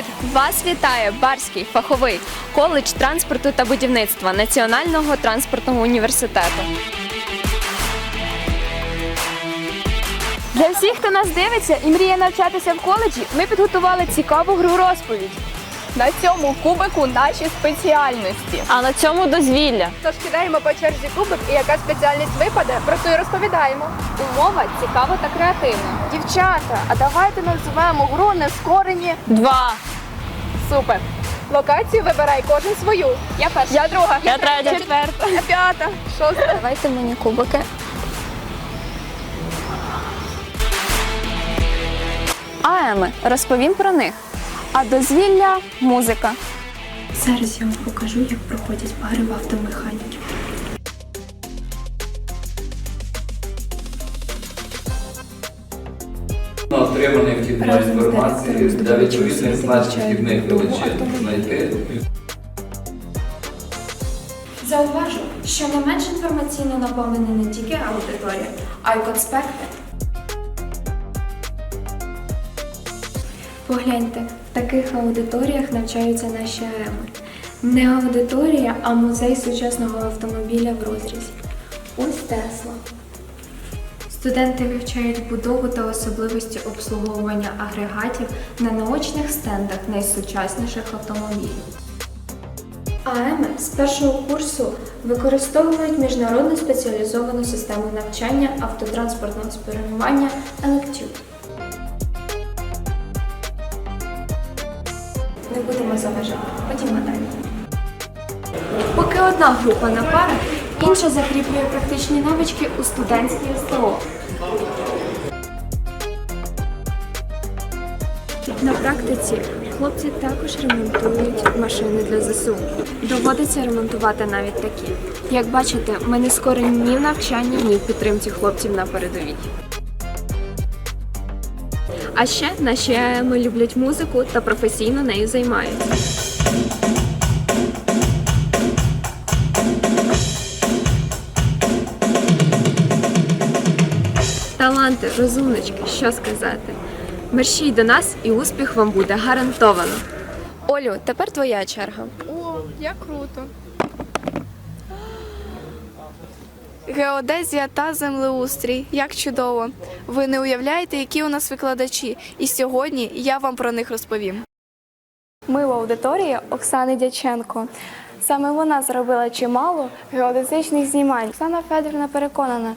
Привіт! Вас вітає Барський фаховий коледж транспорту та будівництва Національного транспортного університету. Для всіх, хто нас дивиться і мріє навчатися в коледжі, ми підготували цікаву гру розповідь. На цьому кубику наші спеціальності. А на цьому дозвілля. Тож кидаємо по черзі кубик, і яка спеціальність випаде, про це і розповідаємо. Умова цікава та креативна. Дівчата, а давайте називаємо гру нескорені. Два. Супер. Локацію вибирай кожен свою. Я перша. Я друга. Я третя. Четверта. Я п'ята. Шоста. Давайте мені кубики. Аеми. Розповім про них. А дозвілля музика. Зараз я вам покажу, як проходять пари в автомеханіки. Отримання вхідної інформації для відповідних значень вхідних величин знайти. Зауважу, що не менш інформаційно наповнена не тільки аудиторія, а й конспекти. Погляньте, в таких аудиторіях навчаються наші АЕМи. Не аудиторія, а музей сучасного автомобіля в розрізі. Ось Тесла. Студенти вивчають будову та особливості обслуговування агрегатів на наочних стендах найсучасніших автомобілів. АЕМи з першого курсу використовують міжнародну спеціалізовану систему навчання автотранспортного спрямування Electube. Не будемо заважати. Ходімо далі. Поки одна група на парах, інша закріплює практичні навички у студентській СТО. На практиці хлопці також ремонтують машини для ЗСУ. Доводиться ремонтувати навіть такі. Як бачите, ми не скорені ні в навчанні, ні в підтримці хлопців на передовій. А ще наші АЕМи люблять музику та професійно нею займаються. Таланти, розумнички, що сказати. Мерщій до нас і успіх вам буде гарантовано. Олю, тепер твоя черга. О, як круто. Геодезія та землеустрій. Як чудово. Ви не уявляєте, які у нас викладачі. І сьогодні я вам про них розповім. Ми в аудиторії Оксани Дяченко. Саме вона зробила чимало геодезичних знімань. Оксана Федорівна переконана,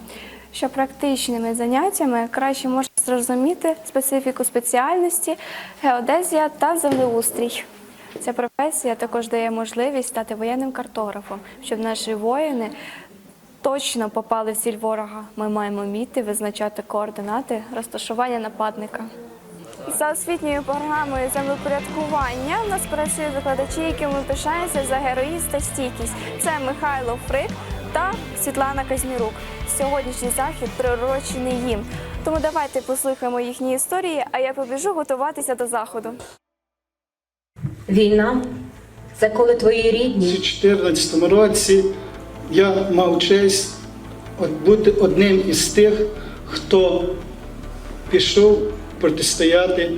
що практичними заняттями краще можна зрозуміти специфіку спеціальності, геодезія та землеустрій. Ця професія також дає можливість стати воєнним картографом, щоб наші воїни точно попали в ціль ворога. Ми маємо вміти визначати координати розташування нападника. За освітньою програмою землепорядкування у нас працюють викладачі, якими пишаються за героїзм та стійкість. Це Михайло Фрик та Світлана Казмірук. Сьогоднішній захід приурочений їм. Тому давайте послухаємо їхні історії, а я побіжу готуватися до заходу. Війна це коли твої рідні. У рідні 2014 році я мав честь бути одним із тих, хто пішов протистояти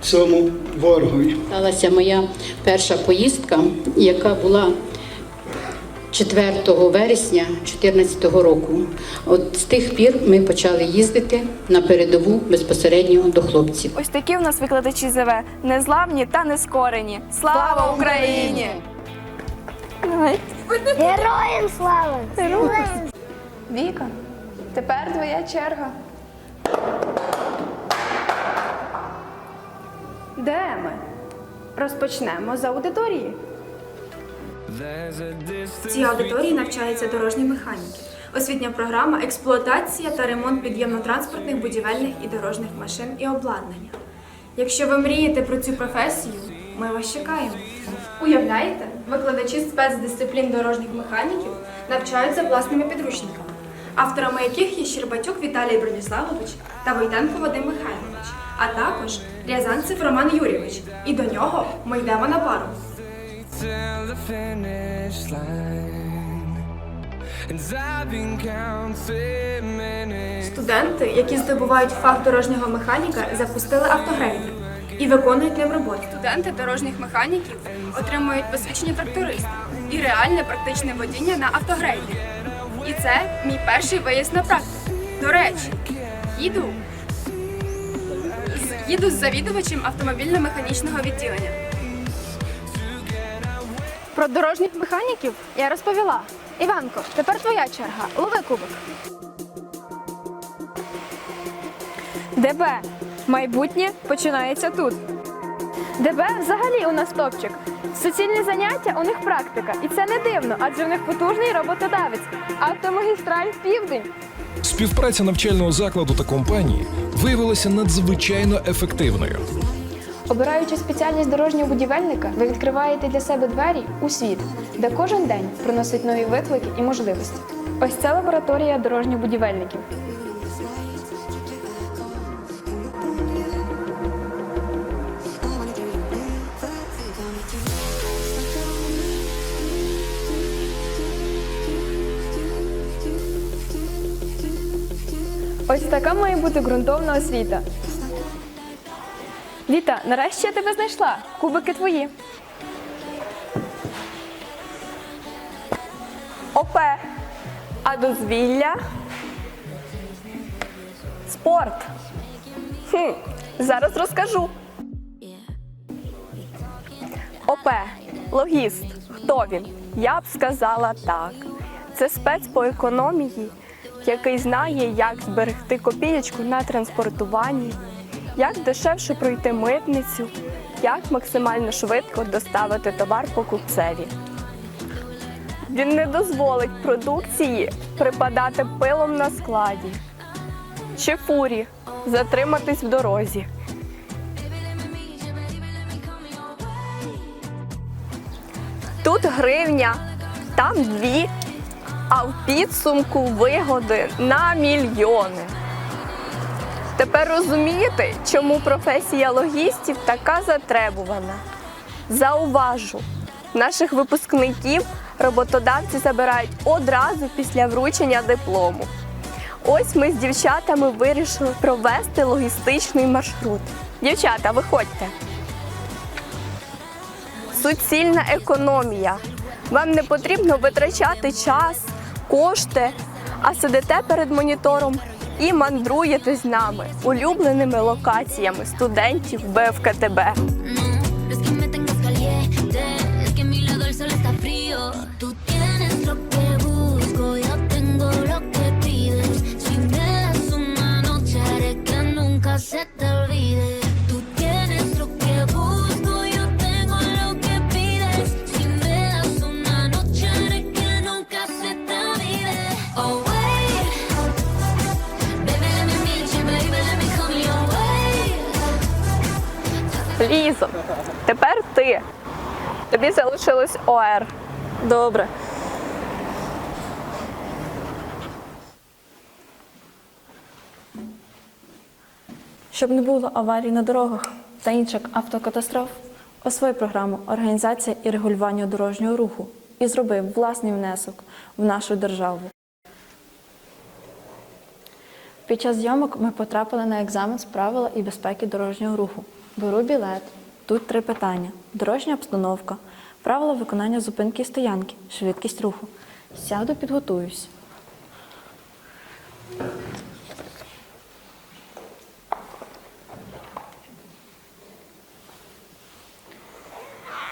цьому ворогові. Сталася моя перша поїздка, яка була 4 вересня 2014 року. От з тих пір ми почали їздити на передову безпосередньо до хлопців. Ось такі у нас викладачі ЗВ. Незламні та нескорені. Слава Україні! Героям слава! Віка, тепер твоя черга. Де ми? Розпочнемо з аудиторії. В цій аудиторії навчаються дорожні механіки. Освітня програма експлуатація та ремонт під'ємно-транспортних, будівельних і дорожніх машин і обладнання. Якщо ви мрієте про цю професію, ми вас чекаємо. Уявляєте, викладачі спецдисциплін дорожніх механіків навчаються власними підручниками, авторами яких є Щербатюк Віталій Броніславович та Войтенко Вадим Михайлович, а також Рязанцев Роман Юрійович. І до нього ми йдемо на пару. Till the finish line. And I've been counting minutes. Студенти, які здобувають фах дорожнього механіка, запустили автогрейдер. і виконують ним роботу. Студенти дорожніх механіків отримують посвідчення тракториста і реальне практичне водіння на автогрейді. І це мій перший виїзд на практику. До речі, їду, їду з завідувачем автомобільно-механічного відділення. Про дорожніх механіків я розповіла. Іванко, тепер твоя черга. Лови кубик. ДБ. Майбутнє починається тут. ДБ взагалі у нас топчик. Суцільні заняття у них практика. І це не дивно, адже в них потужний роботодавець. Автомагістраль Південь. Співпраця навчального закладу та компанії виявилася надзвичайно ефективною. Обираючи спеціальність дорожнього будівельника, ви відкриваєте для себе двері у світ, де кожен день приносить нові виклики і можливості. Ось це лабораторія дорожніх будівельників. Ось така має бути ґрунтовна освіта. Віта, нарешті я тебе знайшла. Кубики твої. Опе. А дозвілля? Спорт. Хм, зараз розкажу. ОП. Логіст. Хто він? Я б сказала так. Це спец по економії, який знає, як зберегти копієчку на транспортуванні, як дешевше пройти митницю, як максимально швидко доставити товар покупцеві. Він не дозволить продукції припадати пилом на складі чи фурі затриматись в дорозі. Тут гривня, там дві, а в підсумку вигоди на мільйони. Тепер розумієте, чому професія логістів така затребувана? Зауважу, наших випускників роботодавці забирають одразу після вручення диплому. Ось ми з дівчатами вирішили провести логістичний маршрут. Дівчата, виходьте. Суцільна економія. Вам не потрібно витрачати час, кошти, а сидите перед монітором і мандруєте з нами улюбленими локаціями студентів БФКТБ. set que залишилось ОР. Добре. Щоб не було аварій на дорогах та інших автокатастроф, освой програму організація і регулювання дорожнього руху і зробив власний внесок в нашу державу. Під час зйомок ми потрапили на екзамен з правила і безпеки дорожнього руху. Беру білет. Тут три питання: дорожня обстановка, правила виконання зупинки і стоянки, швидкість руху. Сяду, підготуюсь.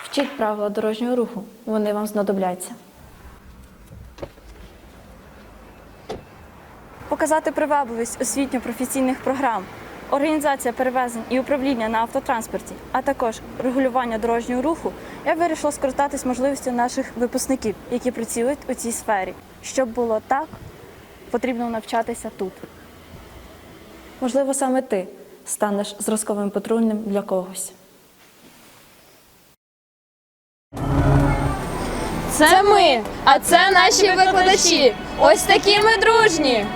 Вчіть правила дорожнього руху, вони вам знадобляться. Показати привабливість освітньо-професійних програм, організація перевезень і управління на автотранспорті, а також регулювання дорожнього руху, я вирішила скористатись можливістю наших випускників, які працюють у цій сфері. Щоб було так, потрібно навчатися тут. Можливо, саме ти станеш зразковим патрульним для когось. Це ми, а це наші викладачі. Ось такі ми дружні.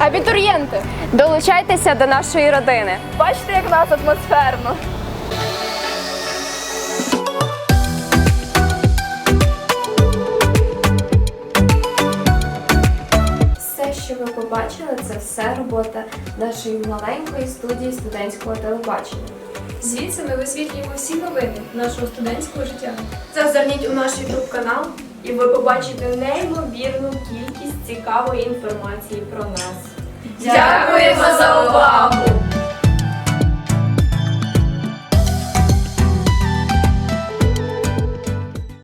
Абітурієнти, долучайтеся до нашої родини. Бачите, як в нас атмосферно. Все, що ви побачили, це все робота нашої маленької студії студентського телебачення. Звідси ми висвітлюємо всі новини нашого студентського життя. Зазирніть у наш YouTube канал, і ви побачите неймовірну кількість цікавої інформації про нас. Дякуємо за увагу!